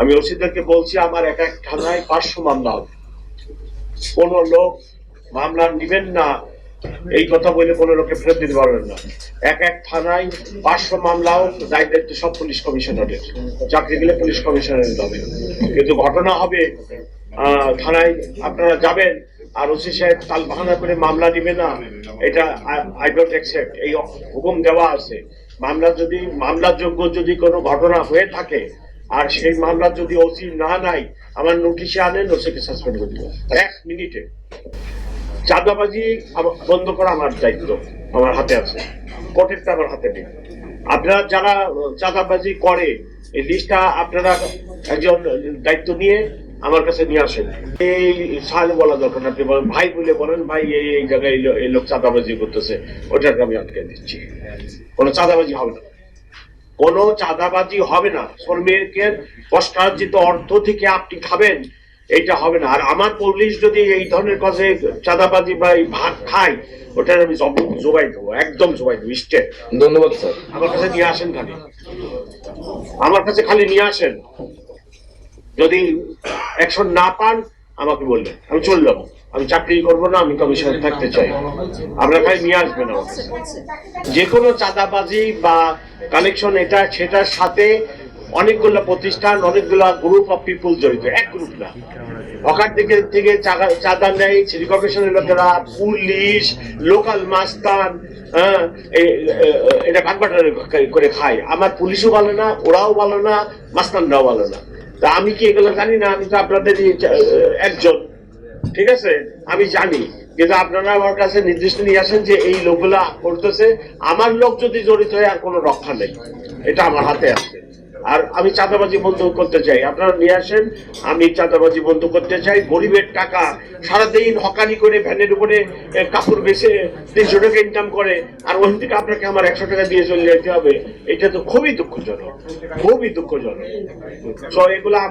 আমি ওসিদেরকে বলছি, আমার এক এক থানায় পাঁচশো মামলা হবে। কোন লোক মামলা নিবেন না, এই কথা বলে কোনো লোককে ফেরত দিতে পারবেন না। এক এক থানায় পাঁচশো মামলাও দায় দায়িত্ব সব পুলিশ কমিশনারের। চাকরি গেলে পুলিশ কমিশনারের হবে কিন্তু ঘটনা হবে থানায় আপনারা যাবেন, আর ওসি সাহেব তাল বাহানা করে মামলা নিবে না। এটা আই ডোন্ট অ্যাকসেপ্ট। এই হুকুম দেওয়া আছে। মামলা যদি, মামলার যোগ্য যদি কোনো ঘটনা হয়ে থাকে আর সেই মামলা যদি ওসি না নাই আমার নোটিশে আনেন, ওসিকে সাসপেন্ড করে দিবেন। এক মিনিটে। চাঁদাবাজি বন্ধ করা আমার দায়িত্ব, আমার হাতে আছে। কোর্টেরটা আমার হাতে নেই। আপনারা যারা চাঁদাবাজি করে, এই লিস্টটা আপনারা একজন দায়িত্ব নিয়ে আমার কাছে নিয়ে আসেন। এই সাল বলা দরকার আপনি বলেন, ভাই বলে বলেন, ভাই, এই জায়গায় এই লোক চাঁদাবাজি করতেছে, ওটাকে আমি আটকে দিচ্ছি। কোনো চাঁদাবাজি হবে না। কোনো চাঁদাবাজি হবে না। শ্রমিকের কষ্টার্জিত অর্থ থেকে আপনি খাবেন এটা হবে না। আর আমার পুলিশ যদি এই ধরনের কাজে চাঁদাবাজি বা এই ভাগ খায় ওটা আমি জব- জবাই দেবো একদম জবাই দেবো স্টেট ধন্যবাদ স্যার। আমার কাছে নিয়ে আসেন খালি। আমার কাছে খালি নিয়ে আসেন। যদি অ্যাকশন না পান আমাকে বলবেন আমি চলে যাব। আমি চাকরি করব না আমি কমিশনে থাকতে চাই। আপনারা খালি নিয়ে আসবেন যে কোনো চাঁদাবাজি বা কালেকশন এটা সেটার সাথে অনেকগুলো প্রতিষ্ঠান অনেকগুলো গ্রুপ অফ পিপুল জড়িত এক গ্রুপ না। অকার থেকে থেকে চাঁদা- নেয় সিটি কর্পোরেশনের লোকেরা পুলিশ লোকাল মাস্তান হ্যাঁ, এ- এটা ভাগবাটারে করে খায়। আমার পুলিশও ভালো না ওরাও ভালো না মাস্তানরাও ভালো না। তা আমি কি এগুলো জানি না? আমি তো আপনাদের একজন। ঠিক আছে? আমি জানি। কিন্তু আপনারা আমার কাছে নির্দিষ্ট নিয়ে আসেন যে এই লোকগুলা করতেছে। আমার লোক যদি জড়িত হয়, আর কোনো রক্ষা নেই। এটা আমার হাতে আছে। আর আমি চাঁদাবাজি বন্ধ করতে চাই। আপনারা নিয়ে আসেন। আমি চাঁদাবাজি বন্ধ করতে চাই। গরিবের টাকা সারাদিন হকানি করে ভ্যানের উপরে কাপড় বেছে তিনশো টাকা ইনকাম করে। আর ওখান থেকে আপনাকে আমার একশো টাকা দিয়ে চলে যেতে হবে। এটা তো খুবই দুঃখজনক। খুবই দুঃখজনক। তো এগুলা